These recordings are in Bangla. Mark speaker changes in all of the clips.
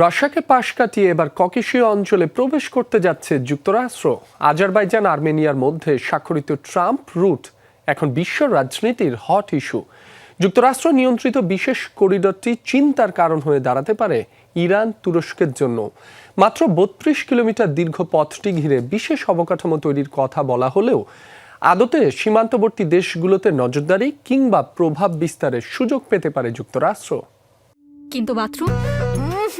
Speaker 1: রাশিয়াকে পাশ কাটিয়ে এবার ককেশীয় অঞ্চলে প্রবেশ করতে যাচ্ছে যুক্তরাষ্ট্র। আজারবাইজান, আর্মেনিয়ার মধ্যে স্বাক্ষরিত ট্রাম্প রুট এখন বিশ্ব রাজনীতির হট ইস্যু। যুক্তরাষ্ট্র নিয়ন্ত্রিত বিশেষ করিডরটি চিন্তার কারণ হয়ে দাঁড়াতে পারে ইরান তুরস্কের জন্য। মাত্র বত্রিশ কিলোমিটার দীর্ঘ পথটি ঘিরে বিশেষ অবকাঠামো তৈরির কথা বলা হলেও আদতে সীমান্তবর্তী দেশগুলোতে নজরদারি কিংবা প্রভাব বিস্তারের সুযোগ পেতে পারে যুক্তরাষ্ট্র।
Speaker 2: কিন্তু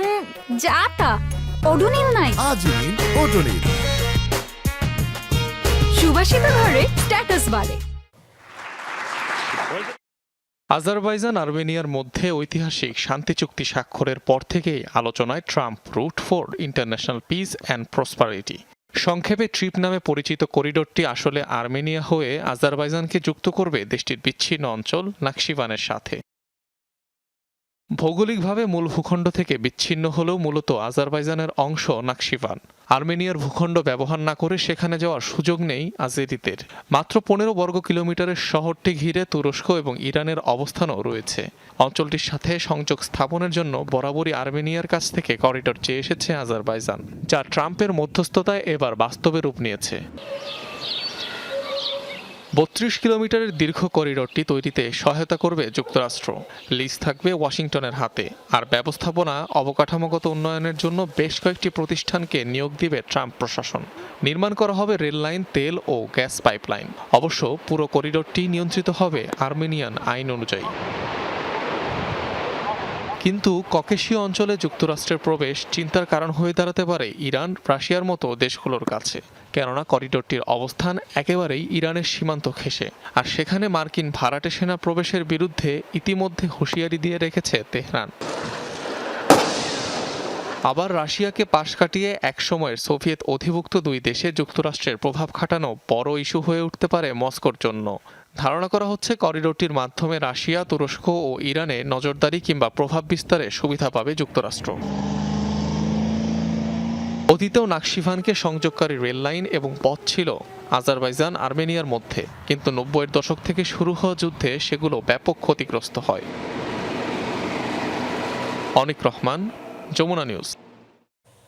Speaker 2: বাথরুম যা তা ওডোনিল নাই
Speaker 3: ওডোনিল
Speaker 2: সুবাসিত ঘরে স্ট্যাটাস বাড়ে।
Speaker 4: আজারবাইজান আর্মেনিয়ার মধ্যে ঐতিহাসিক শান্তি চুক্তি স্বাক্ষরের পর থেকেই আলোচনায় Trump route for international peace and prosperity. সংক্ষেপে ট্রিপ নামে পরিচিত করিডোরটি আসলে আর্মেনিয়া হয়ে আজারবাইজানকে যুক্ত করবে দেশটির বিচ্ছিন্ন অঞ্চল নাকশিবানের সাথে। ভৌগোলিকভাবে মূল ভূখণ্ড থেকে বিচ্ছিন্ন হলেও মূলত আজারবাইজানের অংশ নাকশিবান আর্মেনিয়ার ভূখণ্ড ব্যবহার না করে সেখানে যাওয়ার সুযোগ নেই আজেরিদের। মাত্র পনেরো বর্গ কিলোমিটারের শহরটি ঘিরে তুরস্ক এবং ইরানের অবস্থানও রয়েছে। অঞ্চলটির সাথে সংযোগ স্থাপনের জন্য বরাবরই আর্মেনিয়ার কাছ থেকে করিডর চেয়ে এসেছে আজারবাইজান, যা ট্রাম্পের মধ্যস্থতায় এবার বাস্তবে রূপ নিয়েছে। বত্রিশ কিলোমিটারের দীর্ঘ করিডরটি তৈরিতে সহায়তা করবে যুক্তরাষ্ট্র। লিজ থাকবে ওয়াশিংটনের হাতে। আর ব্যবস্থাপনা, অবকাঠামোগত উন্নয়নের জন্য বেশ কয়েকটি প্রতিষ্ঠানকে নিয়োগ দিবে ট্রাম্প প্রশাসন। নির্মাণ করা হবে রেললাইন তেল ও গ্যাস পাইপলাইন। অবশ্য পুরো করিডরটি নিয়ন্ত্রিত হবে আর্মেনিয়ান আইন অনুযায়ী। কিন্তু ককেশীয় অঞ্চলে যুক্তরাষ্ট্রের প্রবেশ চিন্তার কারণ হয়ে দাঁড়াতে পারে ইরান, রাশিয়ার মতো দেশগুলোর কাছে। কেননা করিডোরটির অবস্থান একেবারেই ইরানের সীমান্ত ঘেঁষে। আর সেখানে মার্কিন ভাড়াটে সেনা প্রবেশের বিরুদ্ধে ইতিমধ্যে হুঁশিয়ারি দিয়ে রেখেছে তেহরান। আবার রাশিয়াকে পাশ কাটিয়ে একসময়ের সোভিয়েত অধিভুক্ত দুই দেশে যুক্তরাষ্ট্রের প্রভাব খাটানো বড় ইস্যু হয়ে উঠতে পারে মস্কোর জন্য। ধারণা করা হচ্ছে করিডোরটির মাধ্যমে রাশিয়া, তুরস্ক ও ইরানে নজরদারি কিংবা প্রভাব বিস্তারে সুবিধা পাবে যুক্তরাষ্ট্র। অতীতেও নাকশিভানকে সংযোগকারী রেল লাইন এবং পথ ছিল আজারবাইজান আর্মেনিয়ার মধ্যে, কিন্তু নব্বইয়ের দশক থেকে শুরু হওয়া যুদ্ধে সেগুলো ব্যাপক ক্ষতিগ্রস্ত হয়। অনিক রহমান যমুনা নিউজ।